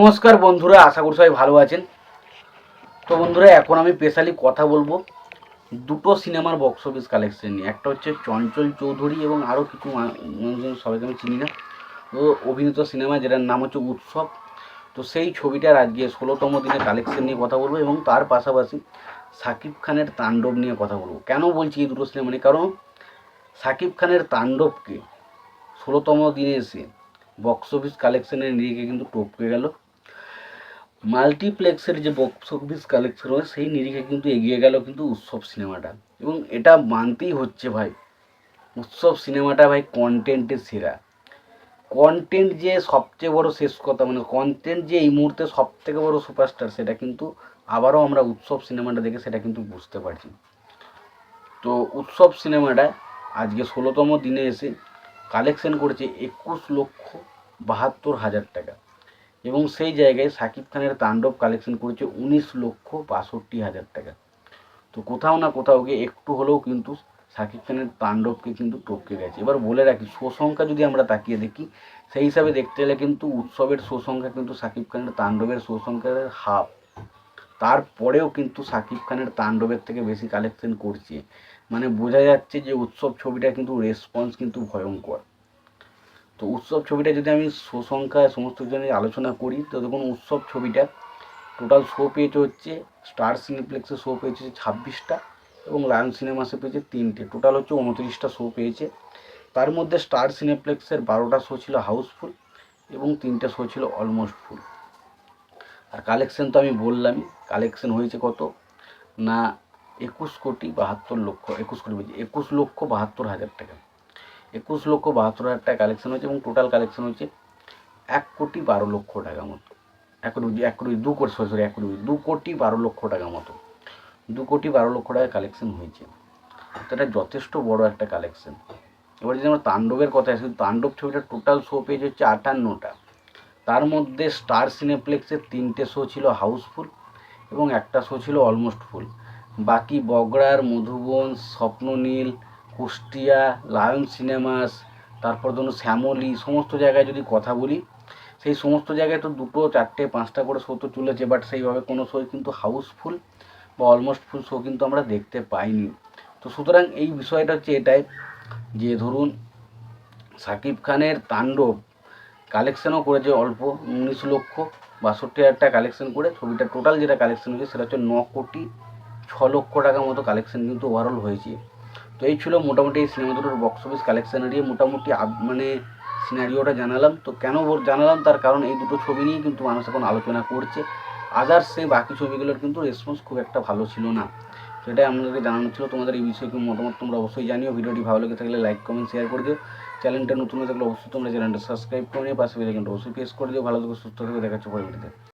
নমস্কার বন্ধুরা, আশা করি সবাই ভালো আছেন। তো বন্ধুরা, এখন আমি স্পেশালি কথা বলব দুটো সিনেমার বক্স অফিস কালেকশন নিয়ে। একটা হচ্ছে চঞ্চল চৌধুরী এবং আরও কিছু মানুষজন সবাইকে আমি চিনি না। তো অভিনীত সিনেমা যেটার নাম হচ্ছে উৎসব। তো সেই ছবিটার আজকে ষোলোতম দিনে কালেকশন নিয়ে কথা বলব এবং তার পাশাপাশি সাকিব খানের তাণ্ডব নিয়ে কথা বলব। কেন বলছি এই দুটো সিনেমা নিয়ে কারণ সাকিব খানের তাণ্ডবকে ষোলোতম দিনে এসে বক্স অফিস কালেকশনের নিরিখে কিন্তু টপকে গেল। মাল্টিপ্লেক্সের যে বক্স অফিস কালেকশন হয় সেই নিরিখে কিন্তু এগিয়ে গেল কিন্তু উৎসব সিনেমাটা এবং এটা মানতেই হচ্ছে ভাই, উৎসব সিনেমাটা ভাই কন্টেন্টের সেরা। কন্টেন্ট যে সবচেয়ে বড় শেষ কথা মানে কন্টেন্ট যে এই মুহূর্তে সব থেকে বড় সুপারস্টার সেটা কিন্তু আবারও আমরা উৎসব সিনেমাটা দেখে সেটা কিন্তু বুঝতে পারছি। তো উৎসব সিনেমাটা আজকে ষোলোতম দিনে এসে কালেকশন করেছে একুশ লক্ষ বাহাত্তর হাজার টাকা। এবং সেই জায়গায় সাকিব খানের তাণ্ডব কালেকশন করেছে উনিশ লক্ষ বাষট্টি হাজার টাকা। তো কোথাও না কোথাও গিয়ে একটু হলেও কিন্তু সাকিব খানের তাণ্ডবকে কিন্তু টপকে গেছে। এবার বলে রাখি শো সংখ্যা যদি আমরা তাকিয়ে দেখি, সেই হিসাবে দেখতে গেলে কিন্তু উৎসবের শো সংখ্যা কিন্তু সাকিব খানের তাণ্ডবের শো সংখ্যার হাফ। তারপরেও কিন্তু সাকিব খানের তাণ্ডবের থেকে বেশি কালেকশন করছে। মানে বোঝা যাচ্ছে যে উৎসব ছবিটা কিন্তু রেসপন্স কিন্তু ভয়ঙ্কর। তো উৎসব ছবিটা যদি আমি শো সংখ্যা সমস্ত কিছু নিয়ে আলোচনা করি, তো দেখুন উৎসব ছবিটা টোটাল শো পেয়েছে হচ্ছে স্টার সিনেপ্লেক্সে শো পেয়েছে ছাব্বিশটা এবং লায়ন সিনেমাসে পেয়েছে তিনটে। টোটাল হচ্ছে উনত্রিশটা শো পেয়েছে। তার মধ্যে স্টার সিনেপ্লেক্সের বারোটা শো ছিল হাউসফুল এবং তিনটে শো ছিল অলমোস্ট ফুল আর কালেকশন তো আমি বললামই কালেকশন হয়েছে কত? না, একুশ কোটি বাহাত্তর লক্ষ, একুশ কোটি বলছি, একুশ লক্ষ বাহাত্তর হাজার টাকা। একুশ লক্ষ বাহাত্তর হাজার টাকা কালেকশন হয়েছে এবং টোটাল কালেকশন হচ্ছে এক কোটি বারো লক্ষ টাকা মতো। এক কোটি এক কোটি দু কোটি সরি এক কোটি, দু কোটি বারো লক্ষ টাকা মতো। দু কোটি বারো লক্ষ টাকা কালেকশন হয়েছে। তো এটা যথেষ্ট বড় একটা কালেকশন এবার যদি আমরা তাণ্ডবের কথা আসি, তাণ্ডব ছবিটা টোটাল শো পেয়েছে হচ্ছে আটান্নটা। তার মধ্যে স্টার সিনেপ্লেক্সের তিনটে শো ছিল হাউসফুল এবং একটা শো ছিল অলমোস্ট ফুল বাকি বগড়ার মধুবন, স্বপ্ননীল কুষ্টিয়া লায়ন সিনেমাস, তারপর ধরুন শ্যামলী, সমস্ত জায়গায় যদি কথা বলি, সেই সমস্ত জায়গায় তো দুটো, চারটে, পাঁচটা করে শো তো চলেছে বাট সেইভাবে কোনো শো কিন্তু হাউসফুল বা অলমোস্ট ফুল শো কিন্তু আমরা দেখতে পাইনি। তো সুতরাং এই বিষয়টা হচ্ছে এটাই যে ধরুন সাকিব খানের তাণ্ডব কালেকশনও করেছে অল্প, উনিশ লক্ষ বাষট্টি হাজার টাকা কালেকশন করে, ছবিটা টোটাল যেটা কালেকশন হয়েছে সেটা হচ্ছে ন কোটি ছ লক্ষ টাকা মতো কালেকশন কিন্তু ওভারঅল হয়েছে। তো এই ছিল মোটামুটি সিনেমা দুটোর বক্স অফিস কালেকশন নিয়ে মোটামুটি মানে সিনারিওটা জানালাম। তো কেন জানালাম? তার কারণ এই দুটো ছবি নিয়েই কিন্তু মানুষ এখন আলোচনা করছে। আদার্স সেই বাকি ছবিগুলোর কিন্তু রেসপন্স খুব একটা ভালো ছিল না। সেটাই আমাদেরকে জানানো ছিল। তোমাদের এই বিষয়ে মতামত তোমরা অবশ্যই জানিও। ভিডিওটি ভালো লেগে থাকলে লাইক কমেন্ট শেয়ার করে দিও। চ্যানেলটা নতুন হয়ে থাকলে অবশ্যই তোমরা চ্যানেলটা সাবস্ক্রাইব করে নিও। পাশে বেলাইকনটা অবশ্যই প্রেস করে দিও। ভালো থেকো, সুস্থ থেকো। দেখাচ্ছ পরে